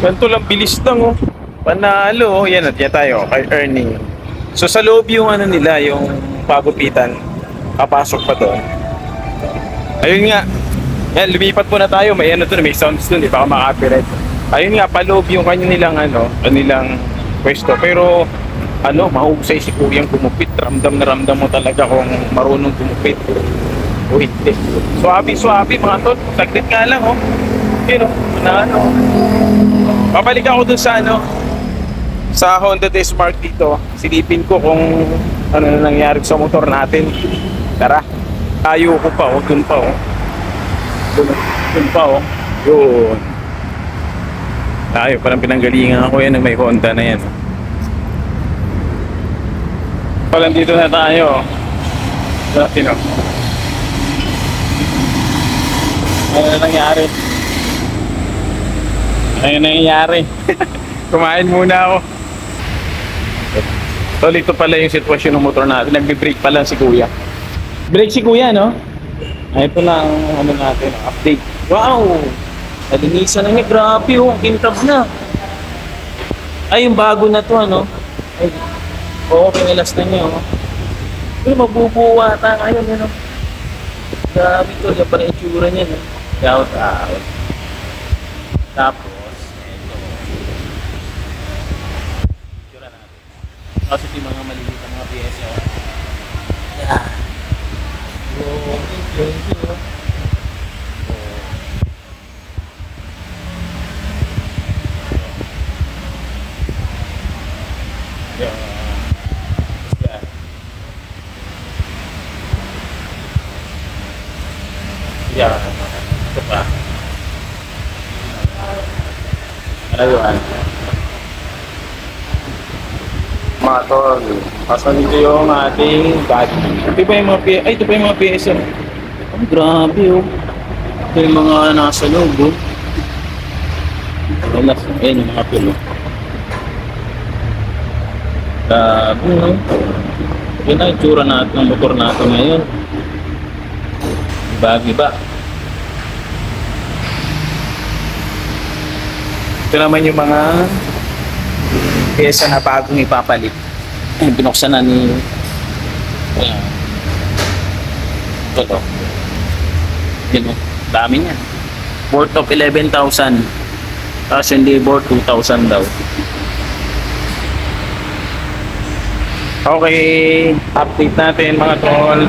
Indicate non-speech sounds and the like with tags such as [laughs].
Ganito lang, bilis lang oh. Panalo, oh. yan at yan tayo, kay earning. So sa loob yung ano nila, yung pagupitan, papasok pa doon. Ayun nga, yan, lumipat po na tayo, may ano doon, may sounds doon, di baka maka-copyright. Ayun nga, paloob yung kanilang ano, kanilang pwesto. Pero ano, mahusay si Kuyang gumupit. Ramdam na ramdam mo talaga kung marunong gumupit. O hindi. Swabe, swabe mga tol. Saglit nga lang, oh. Oh. Na ano. Babalik ako dun sa ano, sa Honda Desmark dito. Silipin ko kung ano na nangyari sa motor natin. Tara. Tayo ko pa, oh. Dun pa, oh. Dun, dun pa, oh. Yun. Tayo, parang pinanggalingan ako yan ng may Honda na yan. Parang dito na tayo. Dati no. Ano na nangyari? Ano na nangyari? [laughs] Kumain muna ako. Tol, ito pala yung sitwasyon ng motor natin. Nagbe-brake pa lang si Kuya. Brake si Kuya, no? Ay, ito na ang ano natin, update. Wow! Nalinisan na niya. Grabe, oh. Kintab na. Ay, yung bago na to, ano? Ay, oo, pinilas na niya, oh. Pero mabubuwa ata ngayon, ano? Grabe to, yung parang itsura niya, no? Shout out. Tapos, ito. Itsura natin. Tapos yung mga maliliit na mga oh. Yeah. Oh, thank you. Oh. Yeah. Yeah. Yeah. Ito pa. Ano yun? Mga tol, pasan dito yung ating body. Ito pa yung mga PS, ay ito pa yung mga PS. Ang grabe oh. Ito yung mga nasa loob oh. Ayan, ayan yung mga pilo. Grabe no. Yan ang itsura natin ng motor natin ngayon. Bagi ba? Ito naman yung mga pyesa na bagong ipapalit. Eh, binuksan na ni Ayan. Ito to. Yun. Dami niya. Worth of 11,000. Tapos hindi worth 2,000 daw. Okay, update natin mga tol.